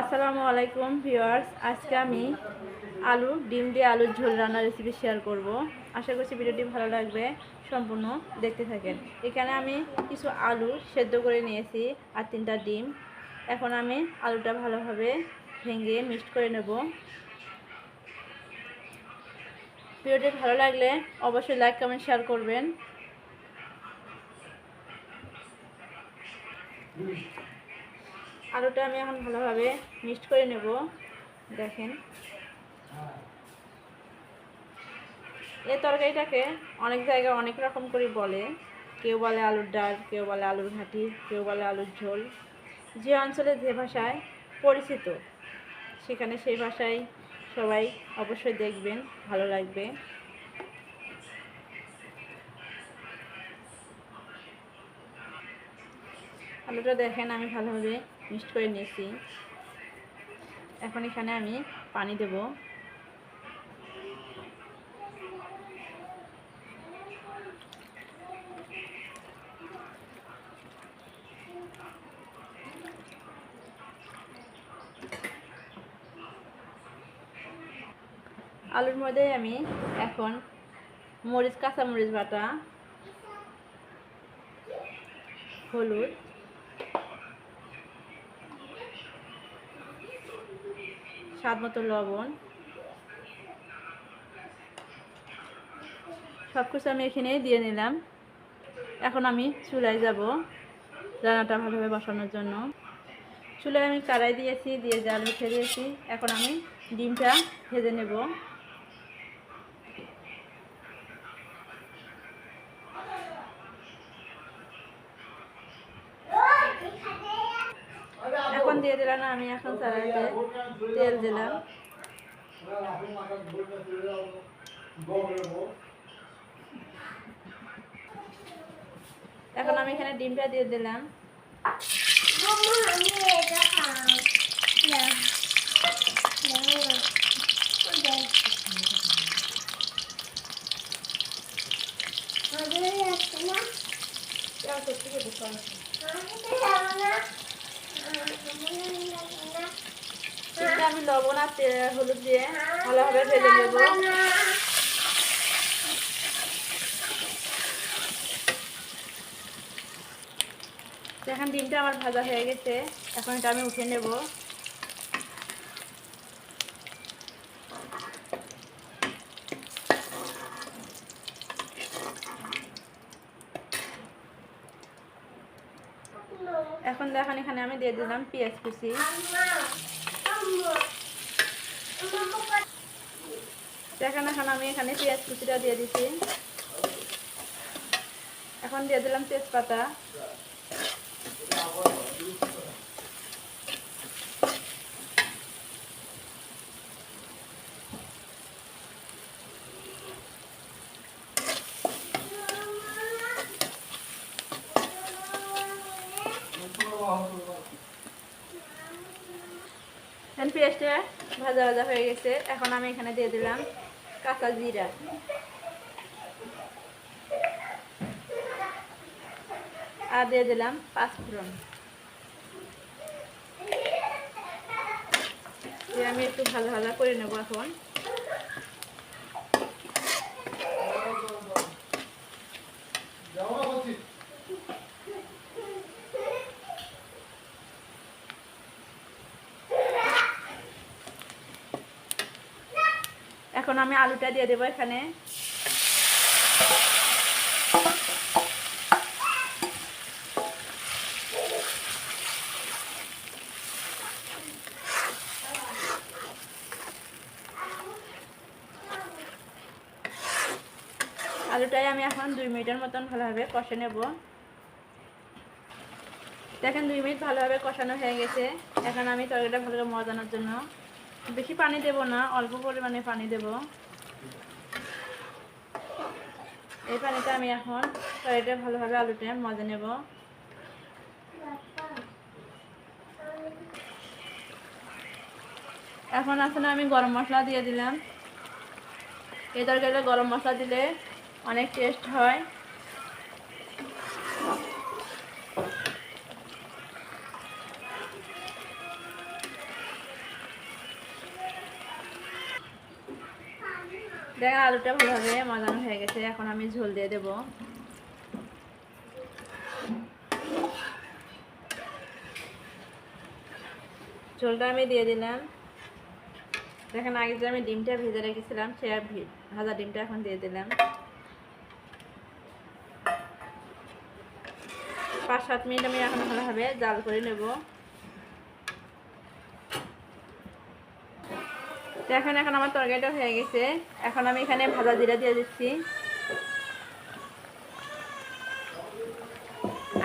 আসসালামু আলাইকুম ভিউয়ার্স, আজকে আমি আলু, ডিম দিয়ে আলুর ঝোল রান্নার রেসিপি শেয়ার করব। আশা করছি ভিডিওটি ভালো লাগবে, সম্পূর্ণ দেখতে থাকেন। এখানে আমি কিছু আলু সেদ্ধ করে নিয়েছি আর তিনটা ডিম। এখন আমি আলুটা ভালোভাবে ভেঙে মিক্সড করে নেব। ভিডিওটি ভালো লাগলে অবশ্যই লাইক কমেন্ট শেয়ার করবেন। আলুটা আমি এখন ভালোভাবে মিক্সড করে নেব, দেখেন। এই তরকারিটাকে অনেক জায়গায় অনেক রকম করে বলে। কেউ বলে আলুর ডাল, কেউ বলে আলুর ঘাঁটি কেউ বলে আলুর ঝোল। যে অঞ্চলে যে ভাষায় পরিচিত, সেখানে সেই ভাষায় সবাই অবশ্যই দেখবেন, ভালো লাগবে। আলুটা দেখেন আমি ভালোভাবে মিক্সড করে নিয়েছি। এখন এখানে আমি পানি দেব। আলুর মধ্যে আমি এখন মরিচ কাঁচা মরিচ বাটা, হলুদ স্বাদ মতো লবণ। সব কিছু আমি এখানে দিয়ে নিলাম। এখন আমি চুলায় যাব রান্নাটা ভালোভাবে বসানোর জন্য। চুলায় আমি কড়াই দিয়েছি, দিয়ে জাল উঠে দিয়েছি। এখন আমি ডিমটা ভেজে নেব এখন দিয়ে দিলাম আমি এখন কড়াইতে তেল দিলাম। এখন আমি এখানে ডিমটা দিয়ে দিলাম ডিমটা আমি লবণ আর হলুদ দিয়ে ভালোভাবে ভেজে নেব। এখন ডিমটা আমার ভাজা হয়ে গেছে। এখন এটা আমি উঠে নেব। এখন দেখেন, এখানে আমি দিয়ে দিলাম পেঁয়াজ কুচি। দেখেন এখন আমি এখানে পেঁয়াজ কুচিটা দিয়ে দিচ্ছি এখন দিয়ে দিলাম তেজপাতা। পেঁয়াজটা ভাজা ভাজা হয়ে গেছে। এখন আমি এখানে দিয়ে দিলাম কাঁচা জিরা। আর দিয়ে দিলাম পাঁচফোড়ন। আমি একটু ভালো ভালো করে নেব এখন। এখন আমি আলুটা দিয়ে দেবো এখানে। আলুটাই আমি এখন দুই মিনিটের মতন ভালোভাবে কষে নেব। দেখেন দুই মিনিট ভালোভাবে কষানো হয়ে গেছে। এখন আমি তরকারিটা ভালোভাবে মজানোর জন্য বেশি পানি দেব না, অল্প পরিমাণে পানি দেব। এই পানিটা আমি এখন তরকারিটা ভালোভাবে আলুটা মজা নেব। এখন আসলে আমি গরম মশলা দিয়ে দিলাম। এই তরকারিটা গরম মশলা দিলে অনেক টেস্ট হয়। দেখেন আলুটা ভালোভাবে মাজানো হয়ে গেছে। এখন আমি ঝোল দিয়ে দেব। ঝোলটা আমি দিয়ে দিলাম। দেখেন, আগে যে আমি ডিমটা ভেজে রেখেছিলাম, সে ভাজা ডিমটা এখন দিয়ে দিলাম। পাঁচ সাত মিনিট আমি এখন ভালোভাবে জাল করে নেব। তো এখন এখন আমার তরকারিটা হয়ে গেছে। এখন আমি এখানে ভাজা জিরা দিয়ে দিচ্ছি।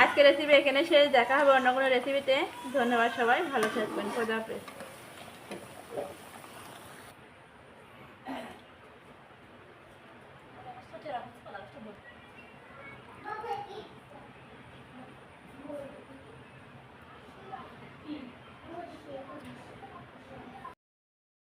আজকের রেসিপি এখানে শেষ। দেখা হবে অন্য কোনো রেসিপিতে ধন্যবাদ সবাই। ভালো থাকবেন। খোদা হাফেজ।